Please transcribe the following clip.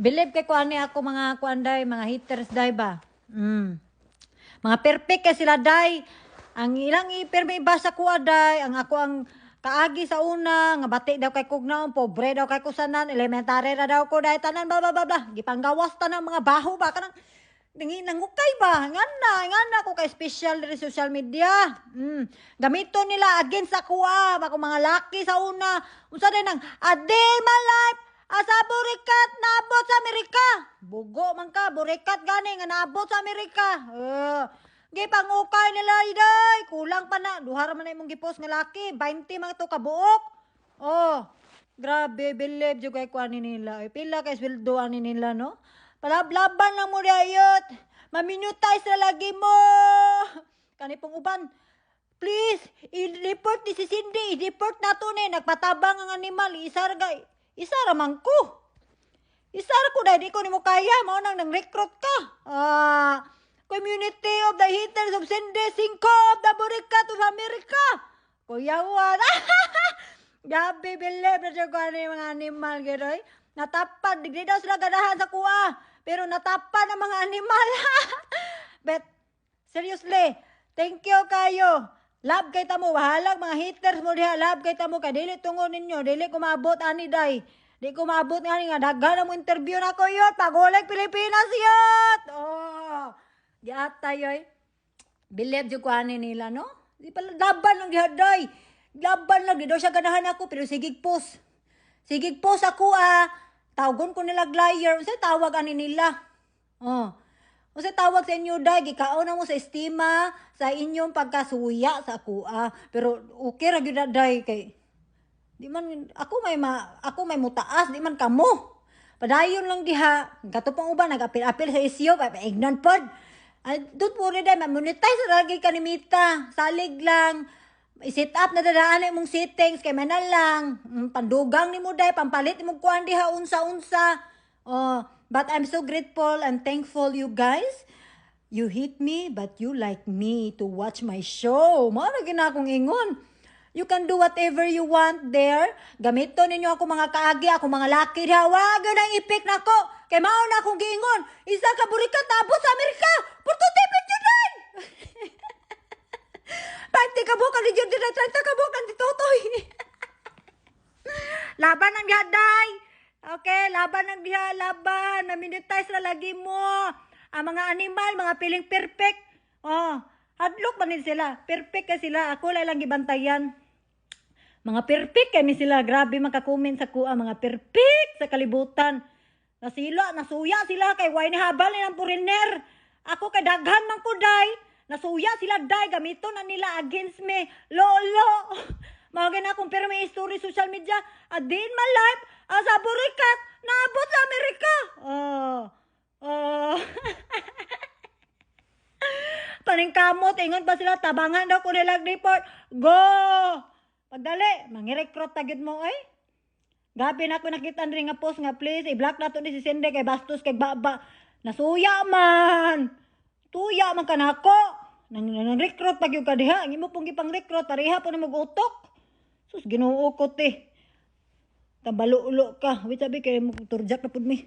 Believe kay kuan ni ako mga kuan day, mga haters day ba. Mm. Mga perfect kay sila day. Ang ilang iperme ibasa ko day, ang ako ang kaagi sa una, nga bati daw kay kugnaon, pobre daw kay kusanan, elementary ra daw ko day tanan bla bla bla. Gipanggawas tanang mga baho ba kanang nangukay ba? Ngan na, ngan na ko kay special diri sa social media. Mm. Gamito nila against ah, ako mga laki sa una. Unsa din nang adil my life asa burikat naabot sa Amerika. Bugo man ka, burikat gani nga naabot sa Amerika. Uh, Gi pangukay nila iday, kulang pa na. Duhara man na imong gipost nga laki, 20 man to kabuok. Oh, grabe, believe jud kay kuan nila. Pila kay sweldo ani nila no? Palablaban lang mo dayot. Maminutay sa lagi mo. Kani pong uban. Please, i-report ni si Cindy. I-report na to ni. Nagpatabang ang animal. Isar ga. Isara man ko. Isara ko dahil di ko ni mo kaya. Mao nang nang-recruit ka. Ah, community of the haters of Cindy. Cinco of the Burikat of America. Kuyawan. Gabi, believe na siya ko ano mga animal. Gano'y. Natapad. Di daw sila ganahan sa kuha. Pero natapad ang mga animal. But, seriously, thank you kayo. Love kay tamo, wahalag mga haters mo diha, love kay tamo kay dili tungo ninyo, dili ko maabot ani day. Di ko maabot nga nga daghan mo interview na ko yot, pagulag Pilipinas yot. Oh. Giata yoy. Believe ko ani nila no. Di pala laban lang gihaday. Laban lang di siya ganahan ako pero sigig post. Sigig post ako ah. Tawgon ko nila liar. Unsay tawag ani nila? Oh. Unsay tawag sa inyo day gikaon na mo sa estima sa inyong pagkasuya sa ako ah. Pero okay ra gyud day kay di man ako may ma, ako may mutaas di man kamo. Padayon lang diha. Katupang uban nag-apil-apil sa isyo ignan pod. Ay, doon po rin dahil, monetize ra lagi kanimita. Salig lang. I-set up na dadaan mong settings kay man lang. Mm, Pandugang ni mo dahil, pampalit mo kuhan diha unsa-unsa. Oh, but I'm so grateful and thankful you guys. You hate me, but you like me to watch my show. Mara gina akong ingon. You can do whatever you want there. Gamito ninyo ako mga kaagi, ako mga laki diha. Wag na ipik na ko. Kay mao na akong giingon. Isa ka burikat tabot sa Amerika. Porto tipid yun din. Pati ka bukan di jud na 30 ka bukan di totoy. laban ng dihaday. Okay, laban ng diha, laban. Maminutize na lagi mo. Ang mga animal, mga piling perfect. Oh, hadlok man sila. Perfect ka sila. Ako lang lang gibantayan. Mga perfect kami sila. Grabe makakomment sa kuha. Mga perfect sa kalibutan. Nasila, nasuya sila kay why ni habal nilang puriner. Ako kay daghan man ko day. Nasuya sila day gamito na nila against me. Lolo. Na akong pero may story social media. A day in my life. Asa burikat. Naabot sa Amerika. Oh. Oh. Paningkamot, ingon pa sila, tabangan daw ko nilang report. Go! Pagdali, mangirekrut tagid mo, ay. Gabi na ako nakita rin nga post nga please, i-block na to ni si Cindy kay Bastos kay Baba. Nasuya man. Tuya man ka nako. Nang nang recruit pag yung kadiha, ang imo pong gipang recruit pareha po na mag-utok. Sus ginuo ko te. Tabalulo ka. Wait sabi kay mo turjak na pud mi.